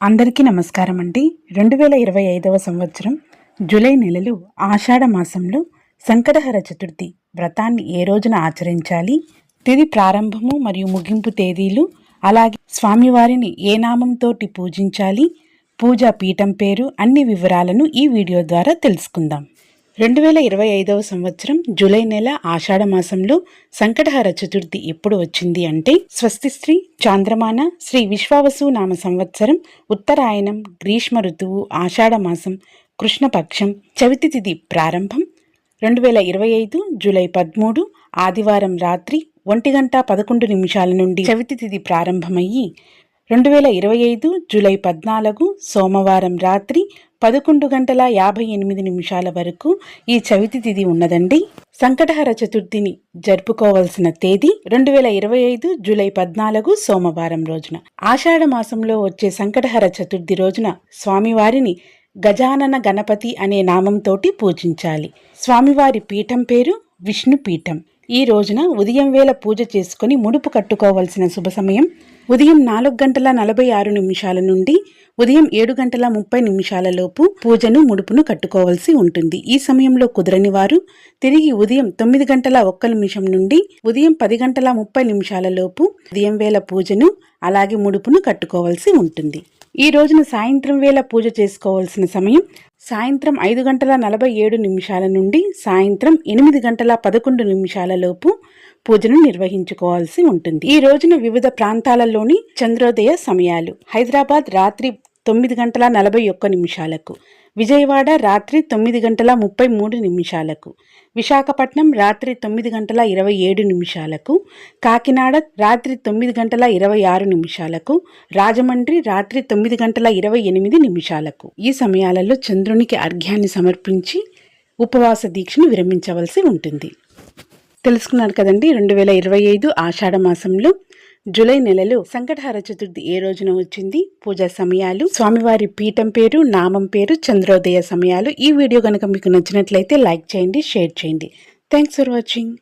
అందరికీ నమస్కారం అండి రెండు వేల ఇరవై ఐదవ సంవత్సరం జూలై నెలలో ఆషాఢ మాసంలో సంకటహర చతుర్థి వ్రతాన్ని ఏ రోజున ఆచరించాలి? తిది ప్రారంభము మరియు ముగింపు తేదీలు అలాగే స్వామివారిని ఏ నామంతోటి పూజించాలి? పూజా పీఠం పేరు అన్ని వివరాలను ఈ వీడియో ద్వారా తెలుసుకుందాం. రెండు వేల ఇరవై ఐదవ సంవత్సరం జూలై నెల ఆషాఢ మాసంలో సంకటహర చతుర్థి ఎప్పుడు వచ్చింది అంటే స్వస్తి శ్రీ చాంద్రమాన శ్రీ విశ్వావసు నామ సంవత్సరం ఉత్తరాయణం గ్రీష్మ ఋతువు ఆషాఢ మాసం కృష్ణపక్షం చవితి తిథి ప్రారంభం రెండు వేల ఇరవై ఐదు జూలై పదమూడు ఆదివారం రాత్రి ఒంటి గంట పదకొండు నిమిషాల నుండి చవితి తిథి ప్రారంభమయ్యి రెండు వేల ఇరవై ఐదు జూలై పద్నాలుగు సోమవారం రాత్రి పదకొండు గంటల యాభై ఎనిమిది నిమిషాల వరకు ఈ చవితి తిథి ఉన్నదండి. సంకటహర చతుర్థిని జరుపుకోవాల్సిన తేదీ రెండు వేల ఇరవై ఐదు జూలై పద్నాలుగు సోమవారం రోజున. ఆషాఢ మాసంలో వచ్చే సంకటహర చతుర్థి రోజున స్వామివారిని గజానన గణపతి అనే నామంతోటి పూజించాలి. స్వామివారి పీఠం పేరు విష్ణు పీఠం ఈ రోజున ఉదయం వేళ పూజ చేసుకుని ముడుపు కట్టుకోవలసిన శుభ సమయం. ఉదయం నాలుగు గంటల నలభై ఆరు నిమిషాల నుండి ఉదయం ఏడు గంటల ముప్పై నిమిషాల లోపు పూజను ముడుపును కట్టుకోవాల్సి ఉంటుంది. ఈ సమయంలో కుదరని వారు తిరిగి ఉదయం తొమ్మిది గంటల ఒక్క నిమిషం నుండి ఉదయం పది గంటల ముప్పై నిమిషాల లోపు ఉదయం వేళ పూజను అలాగే ముడుపును కట్టుకోవాల్సి ఉంటుంది. ఈ రోజున సాయంత్రం వేళ పూజ చేసుకోవాల్సిన సమయం సాయంత్రం ఐదు గంటల నలభై ఏడు నిమిషాల నుండి సాయంత్రం ఎనిమిది గంటల పదకొండు నిమిషాల లోపు పూజను నిర్వహించుకోవాల్సి ఉంటుంది. ఈ రోజున వివిధ ప్రాంతాలలోని చంద్రోదయ సమయాలు హైదరాబాద్ రాత్రి తొమ్మిది గంటల నలభై ఒక్క నిమిషాలకు. విజయవాడ రాత్రి తొమ్మిది గంటల ముప్పై మూడు నిమిషాలకు. విశాఖపట్నం రాత్రి తొమ్మిది గంటల ఇరవై ఏడు నిమిషాలకు. కాకినాడ రాత్రి తొమ్మిది గంటల ఇరవై ఆరు నిమిషాలకు. రాజమండ్రి రాత్రి తొమ్మిది గంటల ఇరవై ఎనిమిది నిమిషాలకు. ఈ సమయాలలో చంద్రునికి అర్ఘ్యాన్ని సమర్పించి ఉపవాస దీక్షను విరమించవలసి ఉంటుంది. తెలుసుకున్నారు కదండి రెండు వేల ఇరవై ఐదు ఆషాఢ మాసంలో జూలై నెలలో సంకటహార చతుర్థి ఏ రోజున వచ్చింది? పూజా సమయాలు స్వామివారి పీఠం పేరు నామం పేరు చంద్రోదయ సమయాలు ఈ వీడియో కనుక మీకు నచ్చినట్లయితే లైక్ చేయండి షేర్ చేయండి. Thanks for watching.